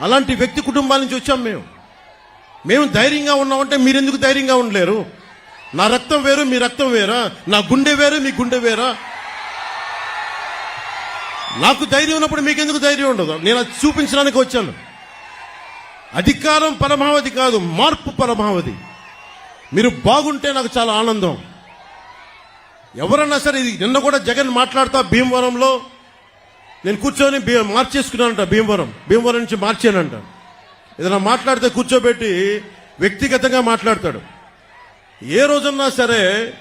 అలాంటి వ్యక్తి కుటుంబాల నుంచి వచ్చాం మేము. మేము ధైర్యంగా ఉన్నామంటే మీరెందుకు ధైర్యంగా ఉండలేరు? నా రక్తం వేరు మీ రక్తం వేరా? నా గుండె వేరు మీ గుండె వేరా? నాకు ధైర్యం ఉన్నప్పుడు మీకెందుకు ధైర్యం ఉండదు? నేను అది చూపించడానికి వచ్చాను. అధికారం పరమావధి కాదు మార్పు పరమావధి. మీరు బాగుంటే నాకు చాలా ఆనందం. ఎవరన్నా సరే ఇది నిన్న కూడా జగన్ మాట్లాడుతా భీమవరంలో నేను కూర్చొని మార్చేసుకున్నానంట భీమవరం. భీమవరం నుంచి మార్చానంట. ఏదైనా మాట్లాడితే కూర్చోబెట్టి వ్యక్తిగతంగా మాట్లాడతాడు. ఏ రోజున్నా సరే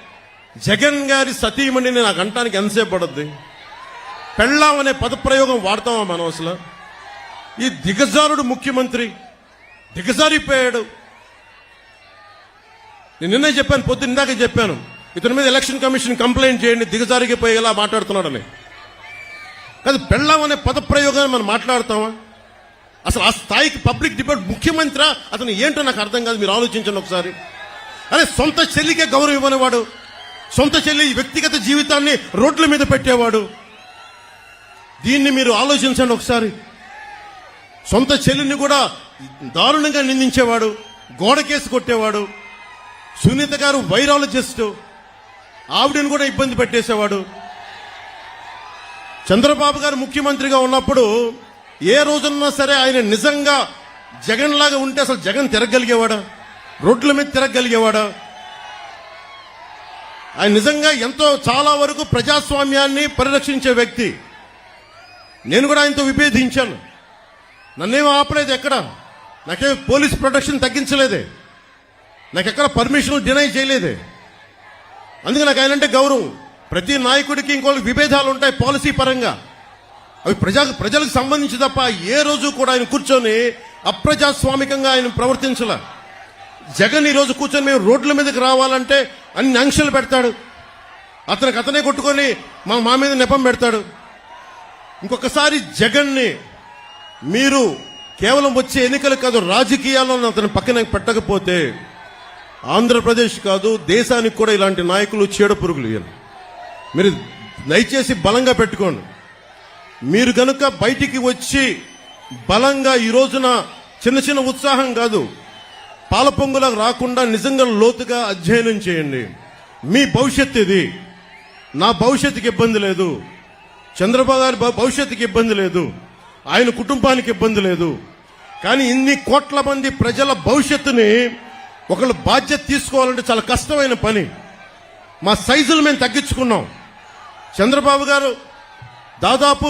జగన్ గారి సతీమణి నాకు అంటానికి ఎంతసేపు పడద్ది? పెళ్ళాం అనే పదప్రయోగం వాడతామా మనం అసలు? ఈ దిగజారుడు ముఖ్యమంత్రి దిగజారిపోయాడు. నేను నిన్నే చెప్పాను పొద్దున్న ఇందాక చెప్పాను. ఇతని మీద ఎలక్షన్ కమిషన్ కంప్లైంట్ చేయండి దిగజారిగిపోయేలా మాట్లాడుతున్నాడని. కాదు పెళ్ళాం అనే పదప్రయోగాన్ని మనం మాట్లాడతామా? అసలు ఆ స్థాయికి పబ్లిక్ డిబేట్ ముఖ్యమంత్రి? అతను ఏంటో నాకు అర్థం కాదు మీరు ఆలోచించండి ఒకసారి. అరే సొంత చెల్లికే గౌరవం ఇవ్వనివాడు సొంత చెల్లి వ్యక్తిగత జీవితాన్ని రోడ్ల మీద పెట్టేవాడు. దీన్ని మీరు ఆలోచించండి ఒకసారి. సొంత చెల్లిని కూడా దారుణంగా నిందించేవాడు గోడకేసి కొట్టేవాడు సునీత గారు వైరాలజిస్ట్ ఆవిడని కూడా ఇబ్బంది పెట్టేసేవాడు. చంద్రబాబు గారు ముఖ్యమంత్రిగా ఉన్నప్పుడు ఏ రోజున్నా సరే ఆయన నిజంగా జగన్ లాగా ఉంటే అసలు జగన్ తిరగలిగేవాడా? రోడ్ల మీద తిరగలిగేవాడా? ఆయన నిజంగా ఎంతో చాలా వరకు ప్రజాస్వామ్యాన్ని పరిరక్షించే వ్యక్తి. నేను కూడా ఆయనతో విభేదించాను. నన్నేం ఆపలేదు ఎక్కడ? నాకేం పోలీస్ ప్రొటెక్షన్ తగ్గించలేదే. నాకు ఎక్కడ పర్మిషన్ డినై చేయలేదే. అందుకే నాకు ఆయన అంటే గౌరవం. ప్రతి నాయకుడికి ఇంకోళ్ళకి విభేదాలు ఉంటాయి పాలసీ పరంగా. అవి ప్రజా ప్రజలకు సంబంధించి తప్ప ఏ రోజు కూడా ఆయన కూర్చొని అప్రజాస్వామికంగా ఆయన ప్రవర్తించలే. జగన్ ఈ రోజు కూర్చొని మేము రోడ్ల మీదకి రావాలంటే అన్ని ఆంక్షలు పెడతాడు. అతనికి అతనే కొట్టుకొని మా మా మీద నెపం పెడతాడు. ఇంకొకసారి జగన్ని మీరు కేవలం వచ్చే ఎన్నికలు కాదు రాజకీయాల్లో అతను పక్కన పెట్టకపోతే ఆంధ్రప్రదేశ్ కాదు దేశానికి కూడా ఇలాంటి నాయకులు చీడ పురుగులు మీరు దయచేసి బలంగా పెట్టుకోండి. మీరు గనుక బయటికి వచ్చి బలంగా ఈ రోజున చిన్న చిన్న ఉత్సాహం కాదు పాల రాకుండా నిజంగా లోతుగా అధ్యయనం చేయండి. మీ భవిష్యత్ ఇది. నా భవిష్యత్తుకి ఇబ్బంది లేదు. చంద్రబాబు గారి భవిష్యత్తుకి ఇబ్బంది లేదు. ఆయన కుటుంబానికి ఇబ్బంది లేదు. కానీ ఇన్ని కోట్ల మంది ప్రజల భవిష్యత్తుని ఒకళ్ళు బాధ్యత తీసుకోవాలంటే చాలా కష్టమైన పని. మా సైజులు మేము తగ్గించుకున్నాం. చంద్రబాబు గారు దాదాపు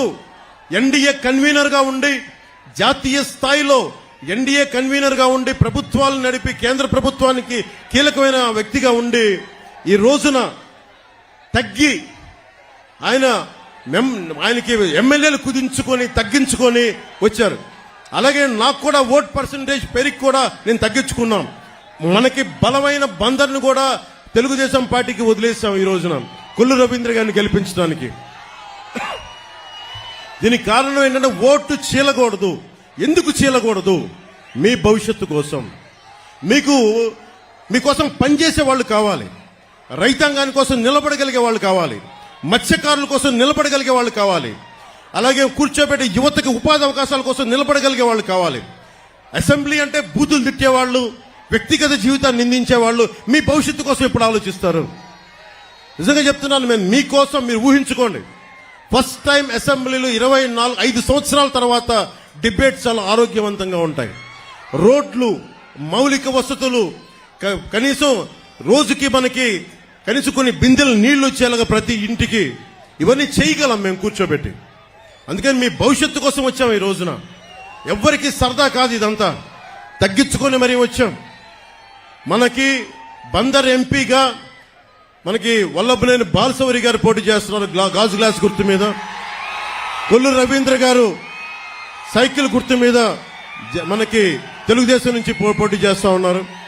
ఎన్డీఏ కన్వీనర్గా ఉండి జాతీయ స్థాయిలో ఎన్డీఏ కన్వీనర్గా ఉండి ప్రభుత్వాలు నడిపి కేంద్ర ప్రభుత్వానికి కీలకమైన వ్యక్తిగా ఉండి ఈ రోజున తగ్గి ఆయన మెం- ఆయనకి ఎమ్మెల్యేలు కుదించుకొని తగ్గించుకొని వచ్చారు. అలాగే నాకు కూడా ఓట్ పర్సంటేజ్ పెరిగి కూడా నేను తగ్గించుకున్నాం మనకి బలమైన బందర్ను కూడా తెలుగుదేశం పార్టీకి వదిలేసాం ఈ రోజున. కొల్లు రవీంద్ర గారిని గెలిపించడానికి. దీనికి కారణం ఏంటంటే ఓటు చీలకూడదు. ఎందుకు చీలకూడదు? మీ భవిష్యత్తు కోసం. మీకు మీకోసం పనిచేసే వాళ్ళు కావాలి. రైతాంగాని కోసం నిలబడగలిగే వాళ్ళు కావాలి. మత్స్యకారుల కోసం నిలబడగలిగే వాళ్ళు కావాలి. అలాగే కూర్చోబెట్టే యువతకి ఉపాధి అవకాశాల కోసం నిలబడగలిగే వాళ్ళు కావాలి. అసెంబ్లీ అంటే బూతులు తిట్టేవాళ్ళు వ్యక్తిగత జీవితాన్ని నిందించేవాళ్ళు మీ భవిష్యత్తు కోసం ఇప్పుడు ఆలోచిస్తారు? నిజంగా చెప్తున్నాను మేము మీకోసం మీరు ఊహించుకోండి. ఫస్ట్ టైం అసెంబ్లీలో ఇరవై నాలుగు ఐదు సంవత్సరాల తర్వాత డిబేట్స్ చాలా ఆరోగ్యవంతంగా ఉంటాయి. రోడ్లు మౌలిక వసతులు క- కనీసం రోజుకి మనకి కనీసం కొన్ని బిందెలు నీళ్ళు వచ్చేలాగా ప్రతి ఇంటికి ఇవన్నీ చేయగలం మేము కూర్చోబెట్టి. అందుకని మీ భవిష్యత్తు కోసం వచ్చాం ఈ రోజున. ఎవ్వరికి సరదా కాదు ఇదంతా. తగ్గించుకొని మరీ వచ్చాం. మనకి బందర్ ఎంపీగా మనకి వల్లభనేని బాలసవరి గారు పోటీ చేస్తున్నారు గ్లా- గాజు గ్లాస్ గుర్తు మీద. కొల్లు రవీంద్ర గారు సైకిల్ గుర్తు మీద జ- మనకి తెలుగుదేశం నుంచి పో- పోటీ చేస్తూ ఉన్నారు.